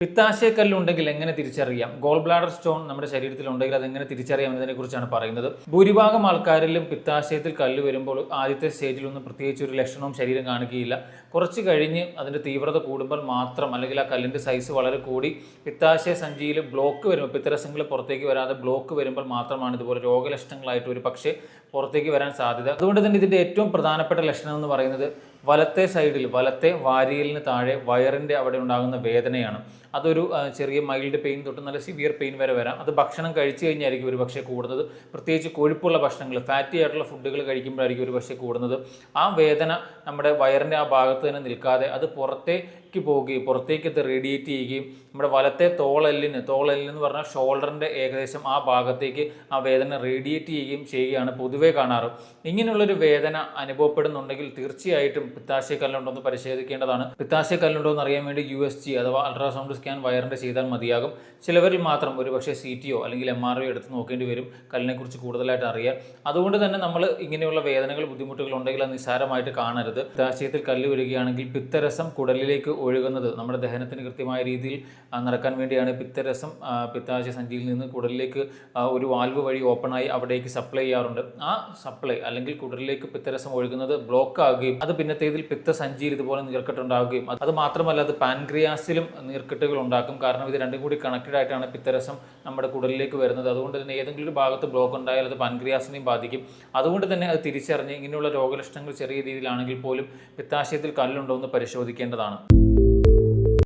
പിത്താശയക്കല്ലുണ്ടെങ്കിൽ എങ്ങനെ തിരിച്ചറിയാം? Goal bladder stone നമ്മുടെ ശരീരത്തിൽ ഉണ്ടെങ്കിൽ അത് എങ്ങനെ തിരിച്ചറിയാം എന്നതിനെ കുറിച്ചാണ് പറയുന്നത്. ഭൂരിഭാഗം ആൾക്കാരിലും പിത്താശയത്തിൽ കല്ല് വരുമ്പോൾ ആദ്യത്തെ സ്റ്റേജിലൊന്നും പ്രത്യേകിച്ച് ഒരു ലക്ഷണവും ശരീരം കാണുകയില്ല കുറച്ച് കഴിഞ്ഞ് അതിന്റെ തീവ്രത കൂടുമ്പോൾ മാത്രം അല്ലെങ്കിൽ ആ കല്ലിന്റെ സൈസ് വളരെ കൂടി പിത്താശയ സഞ്ചിയിൽ ബ്ലോക്ക് വരുമ്പോൾ പിത്തരസങ്ങൾ പുറത്തേക്ക് വരാതെ ബ്ലോക്ക് വരുമ്പോൾ മാത്രമാണ് ഇതുപോലെ രോഗലക്ഷണങ്ങളായിട്ട് ഒരു പക്ഷേ പുറത്തേക്ക് വരാൻ സാധ്യത. അതുകൊണ്ട് തന്നെ ഇതിന്റെ ഏറ്റവും പ്രധാനപ്പെട്ട ലക്ഷണം എന്ന് പറയുന്നത് വലത്തെ സൈഡിൽ വലത്തെ വാരിയലിന് താഴെ വയറിന്റെ അവിടെ ഉണ്ടാകുന്ന വേദനയാണ്. അതൊരു ചെറിയ മൈൽഡ് പെയിൻ തൊട്ട് നല്ല സിവിയർ പെയിൻ വരെ വരാം. അത് ഭക്ഷണം കഴിച്ചു കഴിഞ്ഞായിരിക്കും ഒരു പക്ഷേ കൂടുന്നത്. പ്രത്യേകിച്ച് കൊഴുപ്പുള്ള ഭക്ഷണങ്ങൾ ഫാറ്റി ആയിട്ടുള്ള ഫുഡുകൾ കഴിക്കുമ്പോഴായിരിക്കും ഒരു പക്ഷേ കൂടുന്നത്. ആ വേദന നമ്മുടെ വയറിന്റെ ആ ഭാഗത്ത് തന്നെ നിൽക്കാതെ അത് പുറത്തേക്ക് പോവുകയും പുറത്തേക്ക് അത് റേഡിയേറ്റ് ചെയ്യുകയും നമ്മുടെ വലത്തെ തോളെല്ലിന് തോളെല്ലെന്ന് പറഞ്ഞാൽ ഷോൾഡറിന്റെ ഏകദേശം ആ ഭാഗത്തേക്ക് ആ വേദന റേഡിയേറ്റ് ചെയ്യുകയും ചെയ്യുകയാണ് പൊതുവേ കാണാറ്. ഇങ്ങനെയുള്ളൊരു വേദന അനുഭവപ്പെടുന്നുണ്ടെങ്കിൽ തീർച്ചയായിട്ടും പിത്താശയ കല്ലുണ്ടോ എന്ന് പരിശോധിക്കേണ്ടതാണ്. പിത്താശയ കല്ലുണ്ടോ എന്ന് അറിയാൻ വേണ്ടി യു എസ് ജി അഥവാ അൾട്രാസൗണ്ട് സ്കാൻ വയറിന്റെ ചെയ്താൽ മതിയാകും. ചിലവരിൽ മാത്രം ഒരു പക്ഷേ സി ടി ഒ അല്ലെങ്കിൽ എം ആർ ഒ എടുത്ത് നോക്കേണ്ടി വരും. കല്ലിനെക്കുറിച്ച് കൂടുതലായിട്ട് അറിയാൻ. അതുകൊണ്ട് തന്നെ നമ്മൾ ഇങ്ങനെയുള്ള വേദനകൾ ബുദ്ധിമുട്ടുകൾ ഉണ്ടെങ്കിൽ അത് നിസ്സാരമായിട്ട് കാണരുത്. പിത്താശയത്തിൽ കല്ല് വരികയാണെങ്കിൽ പിത്തരസം കുടലിലേക്ക് ഒഴുകുന്നത് നമ്മുടെ ദഹനത്തിന് കൃത്യമായ രീതിയിൽ നടക്കാൻ വേണ്ടിയാണ് പിത്തരസം പിത്താശയ സഞ്ചിയിൽ നിന്ന് കുടലിലേക്ക് ഒരു വാൽവ് വഴി ഓപ്പണായി അവിടേക്ക് സപ്ലൈ ചെയ്യാറുണ്ട്. ആ സപ്ലൈ അല്ലെങ്കിൽ കുടലിലേക്ക് പിത്തരസം ഒഴുകുന്നത് ബ്ലോക്ക് ആകുകയും അത് പിന്നത്തേതിൽ പിത്തസഞ്ചിയിൽ ഇതുപോലെ നീർക്കെട്ടുണ്ടാവുകയും അത് മാത്രമല്ല അത് പാൻക്രിയാസിലും നീർക്കെട്ടുകൾ ഉണ്ടാക്കും. കാരണം ഇത് രണ്ടും കൂടി കണക്റ്റഡ് ആയിട്ടാണ് പിത്തരസം നമ്മുടെ കുടലിലേക്ക് വരുന്നത്. അതുകൊണ്ട് തന്നെ ഏതെങ്കിലും ഒരു ഭാഗത്ത് ബ്ലോക്ക് ഉണ്ടായാൽ അത് പാൻക്രിയാസിനെയും ബാധിക്കും. അതുകൊണ്ട് തന്നെ അത് തിരിച്ചറിഞ്ഞ് ഇങ്ങനെയുള്ള രോഗലക്ഷണങ്ങൾ ചെറിയ രീതിയിലാണെങ്കിൽ പോലും പിത്താശയത്തിൽ കല്ലുണ്ടോ എന്ന് പരിശോധിക്കേണ്ടതാണ്.